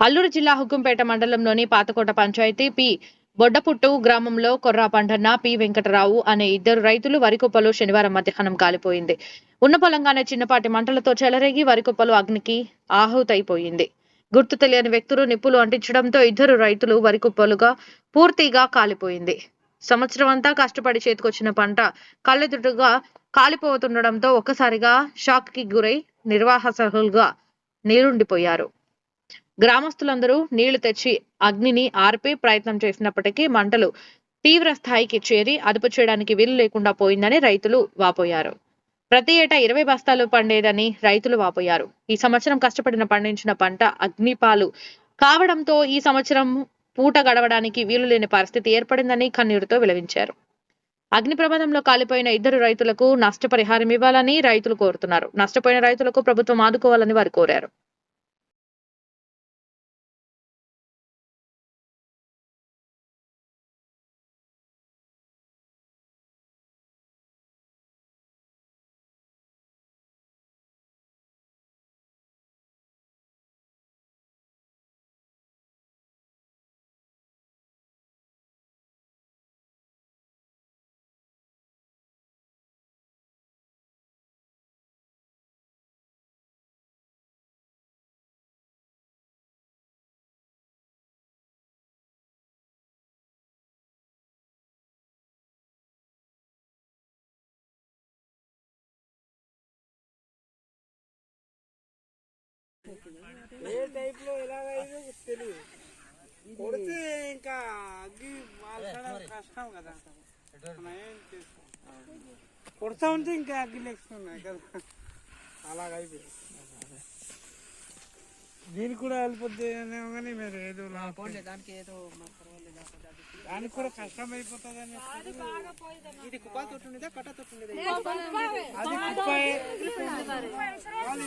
అల్లూరు జిల్లా హుకుంపేట మండలంలోని పాతకోట పంచాయతీ పి బొడ్డపుట్టు గ్రామంలో కొర్రా పండన్న పి వెంకటరావు అనే ఇద్దరు రైతులు వరికుప్పలు శనివారం మధ్యాహ్నం కాలిపోయింది. ఉన్న పొలంగానే చిన్నపాటి మంటలతో చెలరేగి వరికుప్పలు అగ్నికి ఆహుతైపోయింది. గుర్తు తెలియని వ్యక్తులు నిప్పులు అంటించడంతో ఇద్దరు రైతులు వరికుప్పలుగా పూర్తిగా కాలిపోయింది. సంవత్సరం అంతా కష్టపడి చేతికొచ్చిన పంట కళ్ళెదుటుగా కాలిపోతుండడంతో ఒక్కసారిగా షాక్కి గురై నిర్వాహకులుగా నీరుండిపోయారు. గ్రామస్తులందరూ నీళ్ళు తెచ్చి అగ్నిని ఆర్పే ప్రయత్నం చేసినప్పటికీ మంటలు తీవ్ర స్థాయికి చేరి అదుపు చేయడానికి వీలు లేకుండా పోయిందని రైతులు వాపోయారు. ప్రతి ఏటా ఇరవై బస్తాలు పండేదని రైతులు వాపోయారు. ఈ సంవత్సరం కష్టపడిన పండించిన పంట అగ్నిపాలు. కావడంతో ఈ సంవత్సరం పూట గడవడానికి వీలు లేని పరిస్థితి ఏర్పడిందని కన్నీరుతో విలవించారు. అగ్ని ప్రమాదంలో కాలిపోయిన ఇద్దరు రైతులకు నష్టపరిహారం ఇవ్వాలని రైతులు కోరుతున్నారు. నష్టపోయిన రైతులకు ప్రభుత్వం ఆదుకోవాలని వారు కోరారు. ఏ టైప్లో ఎలాగైందో తెలియదు కొడితే ఇంకా అగ్గి మాల్చడం కష్టం కదా. మనం ఏం చేసుకోం కొడతా ఉంటే ఇంకా అగ్గి లేస్తున్నాయి కదా అలాగ అయిపోయింది దీనికి కూడా వెళ్ళిపోద్ది అనేమో కానీ మీరు ఏదో లాభం- దానికి ఏదో దానికి కూడా కష్టం అయిపోతుంది అని ఇది కుపాల్ తోటి ఉండేదా కట్ట తోటి ఉండేదా? అది